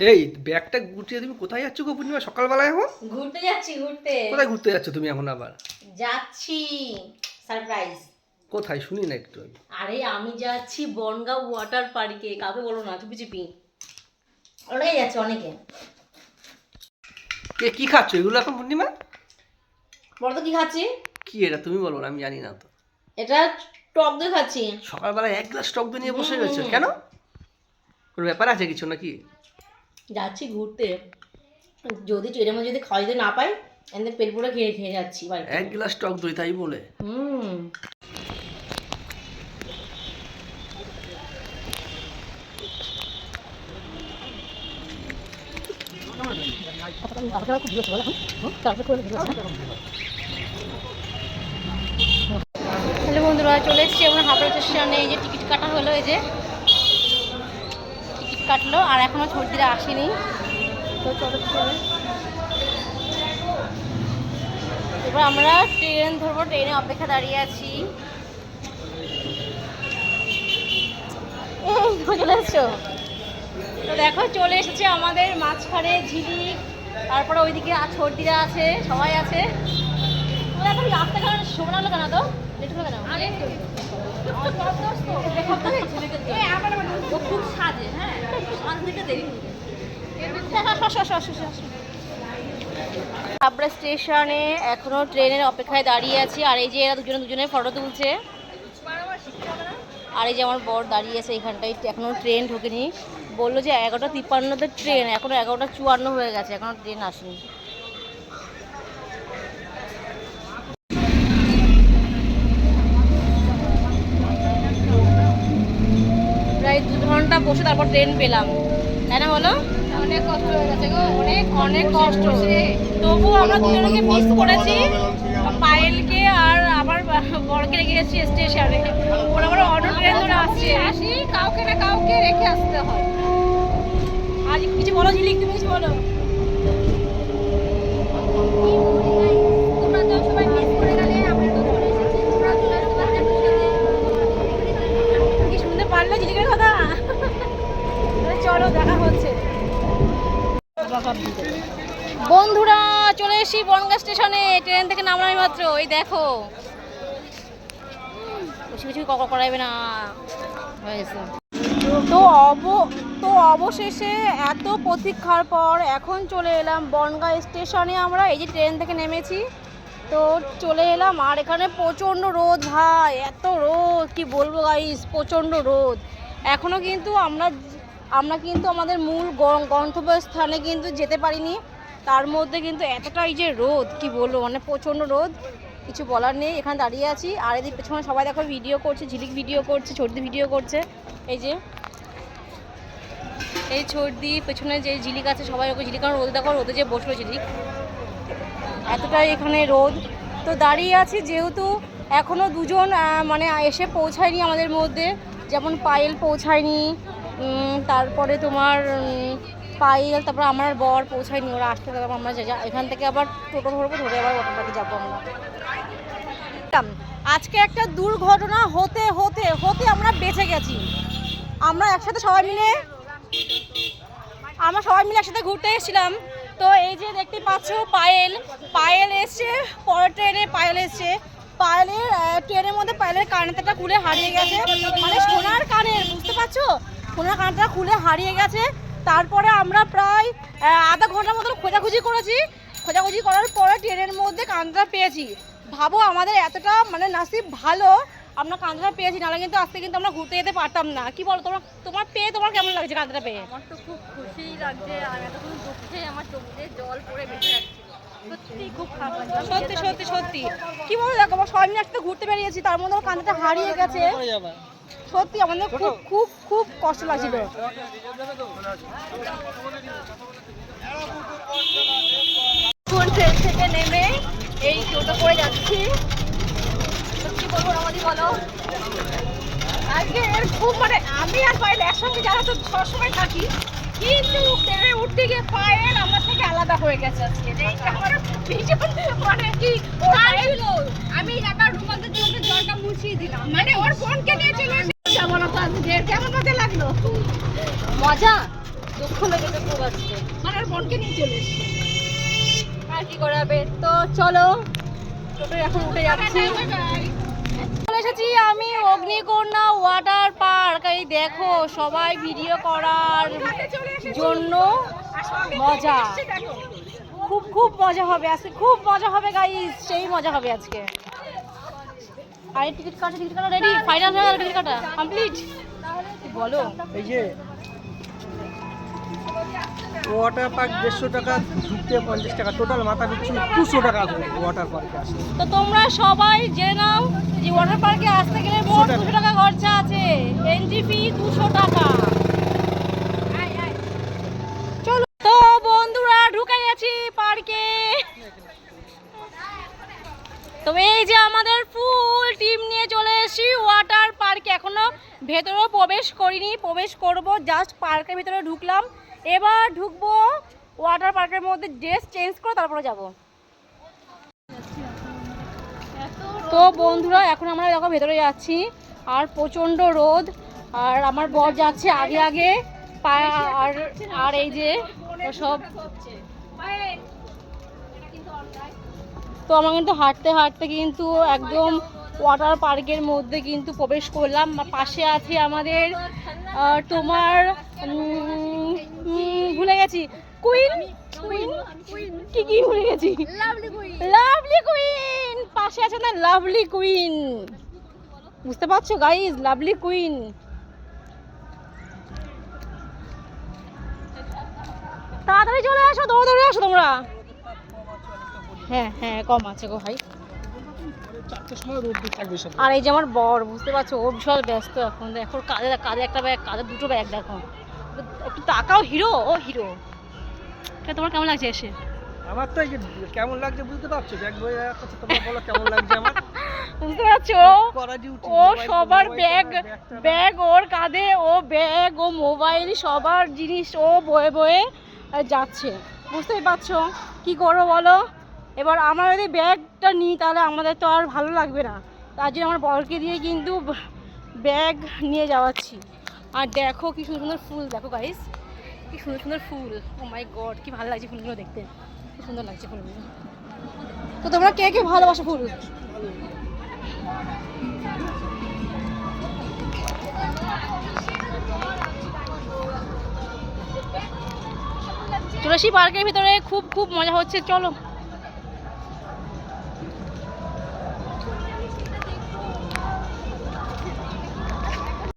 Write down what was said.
এই ব্যাগটা গুটিয়ে তুমি কোথায় যাচ্ছ গো পূর্ণিমা? সকালবেলায় এখন? ঘুরতে যাচ্ছি ঘুরতে। কোথায় ঘুরতে যাচ্ছ তুমি এখন আবার? যাচ্ছি। সারপ্রাইজ কোথায়? শুনি না একটু আরে আমি যাচ্ছি বনগাঁও ওয়াটার পার্কে কাউকে বলো না চুপি চুপি। অনেকে যাচ্ছে অনেকে। কে কি খাচ্ছ? এগুলো এখন পূর্ণিমা? বলো তো কি খাচ্ছি? কি এটা তুমি বলো না আমি জানি না তো। এটা টক দই খাচ্ছি। সকালবেলায় এক গ্লাস টক দই নিয়ে বসে গেছো কেন? কোনো ব্যাপার আছে কিছু নাকি? যাচ্ছি ঘুরতে। যদি ট্রেনের মধ্যে যদি খাওয়া যেতে না পাই এনে পেট পুরো খেয়ে খেয়ে যাচ্ছি এক গ্লাস টক দই তাই বলে? হুম। হ্যালো বন্ধুরা চলে এসেছি আমরা হাবড়া স্টেশনে। এই যে টিকিট কাটা হলো এই যে কাটলো আর এখনও ছর্দিরা আসেনি। তো চলো এবার আমরা ট্রেন ধরবো, ট্রেনে অপেক্ষা দাঁড়িয়ে আছি। চলে এসছো তো দেখো, চলে এসেছে আমাদের মাঝখানে ঝিলিক তারপরে ওইদিকে আর ছর্দিরা আছে, সবাই আছে। এখন রাস্তাঘাট শোনা হলো কেন তো? হলো কেন? হাবড়া স্টেশনে এখনও ট্রেনের অপেক্ষায় দাঁড়িয়ে আছি, আর এই যে এরা দুজনে দুজনে ফটো তুলছে। আর এই যে আমার বর দাঁড়িয়ে আছে এখানটায়, এখনও ট্রেন ঢোকেনি। বলল যে এগারোটা তিপ্পান্নতে ট্রেন, এখনও এগারোটা চুয়ান্ন হয়ে গেছে, এখনও ট্রেন আসেনি। বসে তারপর ট্রেন পেলাম। তাই না বলো? অনেক কষ্ট হয়ে গেছে গো অনেক অনেক কষ্ট তবু আমরা দুজনকে মিস করেছি। পায়েলকে আর আমার বরকে রেখে গেছি স্টেশনে ওরা আবার অটো ট্রেন ধরে আসছে। আসি কাউকে না কাউকে রেখে আসতে হয়। আর কিছু বলো ঝিলিক তুমি কিছু বলো তোমরা তো সবাই মিস করে গেলে আমরা তো চলে এসেছি তোমরা চলে আসো বাচ্চাদের সাথে কি শুনতে পারলে ঝিলিকের কথা তাহলে চলো দেখা হচ্ছে। বন্ধুরা, চলে এসেছি বনগা স্টেশনে, ট্রেন থেকে নামলাম মাত্র এই দেখো। বেশি বেশি কক করাইবে না। হয়ে গেছে। তো অব তো অবশেষে এত প্রতীক্ষার পর এখন চলে এলাম বনগা স্টেশনে আমরা, এই যে ট্রেন থেকে নেমেছি। তো চলে এলাম, আর এখানে প্রচণ্ড রোদ ভাই, এত রোদ, কি বলব গাইস প্রচণ্ড রোদ। এখনও কিন্তু আমরা আমরা কিন্তু আমাদের মূল গন্তব্যস্থানে কিন্তু যেতে পারিনি। তার মধ্যে কিন্তু এতটাই যে রোদ, কি বলব মানে প্রচণ্ড রোদ, কিছু বলার নেই, এখানে দাঁড়িয়ে আছি। আর এদিক পেছনে সবাই দেখো ভিডিও করছে, ঝিলিক ভিডিও করছে সর্দি ভিডিও করছে। এই যে, এই সর্দি পেছনে যে ঝিলিক আছে, সবাই ওকে ঝিলিক, কারণ রোদে দেখো, রোদে যে বসল ঝিলিক। এতটাই এখানে রোদ। তো দাঁড়িয়ে আছি, যেহেতু এখনও দুজন মানে এসে পৌঁছায়নি আমাদের মধ্যে, যেমন পায়েল পৌঁছায়নি তারপরে তোমার পায়েল তারপর আমার বর পৌঁছায়নি, ওরা আসতে তারপর আমরা যা- যা- এখান থেকে আবার টোটো ধরবো, ধরে আবার ওটাটাকে যাব আমরা। আজকে একটা দুর্ঘটনা হতে হতে হতে আমরা বেঁচে গেছি। আমরা একসাথে সবাই মিলে, আমরা সবাই মিলে একসাথে ঘুরতে এসেছিলাম। তো এই যে দেখতে পাচ্ছ, পায়েল পায়েল এসছে, পরের ট্রেনে পায়েল এসছে। পায়েলের ট্রেনের মধ্যে পায়েলের কানেরটা খুলে হারিয়ে গেছে। মানে সোনার কানের, বুঝতে পারছ? সোনার কানেরটা খুলে হারিয়ে গেছে। তারপরে আমরা প্রায় আধা ঘণ্টার মতন খোঁজাখুঁজি করেছি। খোঁজাখুঁজি করার পরে ট্রেনের মধ্যে কানটা পেয়েছি। ভাবো আমাদের এতটা মানে নাসিব ভালো আমরা কাঁদটা পেয়েছি নাহলে কিন্তু আজকে কিন্তু আমরা ঘুরতে যেতে পারতাম না। কি বলো তোমার? তোমার পেয়ে তোমার কেমন লাগছে কাঁদটা পেয়ে? আমার তো খুব খুশি লাগছে আর এতক্ষণ দুঃখে আমার চোখ দিয়ে জল পড়ে বেঁচে যাচ্ছে। সত্যি খুব খারাপ সত্যি সত্যি সত্যি। কি বলো দেখো আমরা সবাই মিলে একসাথে ঘুরতে বেরিয়েছি তার মধ্যে আমার কাঁদাটা হারিয়ে গেছে। সত্যি আমাদের খুব খুব খুব কষ্ট লাগছিল। ট্রেন থেকে নেমে এই টোটো করে যাচ্ছি। কি বলব আমাদের বলো। আজকে এর খুব মানে আমি আর পাইলে একসঙ্গে যারা তো সবসময় থাকি কিন্তু ট্রেনে উঠতে গিয়ে পায়েল আমার থেকে আলাদা হয়ে গেছে আজকে। আমার মানে কি আমি একা রুমালতে চোখে জলটা মুছিয়ে দিলাম। মানে ওর বোনকে নিয়ে চলে এসে কেমন তো আজকে? কেমন মজা লাগল? মজা? দুঃখ লেগেছে খুব আজকে। মানে আর বোনকে নিয়ে চলে এসেছি। আর কি করাবে তো চলো টোটো এখন উঠে যাচ্ছি। চলে এসেছি আমি অগ্নিকন্যা ওয়াটার পার্ক এই দেখো, সবাই ভিডিও করার জন্য মজা। খুব খুব মজা হবে আজকে, খুব মজা হবে গাই সেই মজা হবে আজকে। আরে টিকিট কাটা টিকিট কাটা রেডি ফাইনাল টিকিট কাটা কমপ্লিট বলো? এই যে ওয়াটার পার্ক দেড়শো টাকা ঢুকতে পঞ্চাশ টাকা। টোটাল মাথা পিছু দুশো টাকা করে ওয়াটার পার্কে আসে। তো তোমরা সবাই জেনে নাও যে ওয়াটার পার্কে আসতে গেলে মোট দুশো টাকা। খরচা আছে। এন্ট্রি ফি দুশো টাকা। চলো। তো বন্ধুরা ঢুকে গেছি পার্কে তো এই যে আমাদের ফুল টিম নিয়ে চলে এসেছি ওয়াটার পার্কে এখনও ভেতরেও প্রবেশ করিনি প্রবেশ করব। জাস্ট পার্কের ভিতরে ঢুকলাম। এবার ঢুকবো ওয়াটার পার্কের মধ্যে ড্রেস চেঞ্জ করে তারপরে যাব। তো বন্ধুরা, এখন আমরা দেখো ভেতরে যাচ্ছি, আর প্রচণ্ড রোদ, আর আমার বর যাচ্ছে আগে আগে আর আর এই যে সব। তো আমরা কিন্তু হাঁটতে হাঁটতে কিন্তু একদম ওয়াটার পার্কের মধ্যে কিন্তু প্রবেশ করলাম পাশে আছে আমাদের তোমার ভুলে গেছি। কুইন কুইন কি কি ভুলে গেছি? লাভলি কুইন পাশে আছে না লাভলি কুইন বুঝতে পারছ গাইজ লাভলি কুইন তাড়াতাড়ি চলে আসো দৌড়ে দৌড়ে আসো তোমরা। হ্যাঁ হ্যাঁ কম আছে গো ভাই। আর এই যে আমার বর বুঝতে পারছ ও বিশাল ব্যস্ত এখন। দেখো কাঁধে কাজে একটা ব্যাগ কাজে দুটো ব্যাগ দেখো। একটু তাকাও হিরো ও হিরো। তোমার কেমন লাগছে এসে? আমার তো কেমন লাগছে বুঝতে পারছ? ব্যাগ বয়ে যাচ্ছে তোমরা বলো কেমন লাগছে আমার? বুঝতে পারছ? ও সবার ব্যাগ ব্যাগ ওর কাঁধে ও ব্যাগ ও মোবাইল সবার জিনিস ও বয়ে বয়ে যাচ্ছে। বুঝতেই পারছ? কি করব বলো? এবার আমরা যদি ব্যাগটা নিই তাহলে আমাদের তো আর ভালো লাগবে না। তার জন্য আমার বরকে দিয়ে কিন্তু ব্যাগ নিয়ে যাওয়াচ্ছি। আর দেখো কি সুন্দর সুন্দর ফুল, দেখো গাইস কি সুন্দর সুন্দর ফুল। ও মাই গড কি ভালো লাগছে ফুলগুলো দেখতে। কি সুন্দর লাগছে ফুলগুলো। তো তোমরা কে কে ভালোবাসো ফুল? তুলসী পার্কের ভিতরে খুব খুব মজা হচ্ছে, চলো।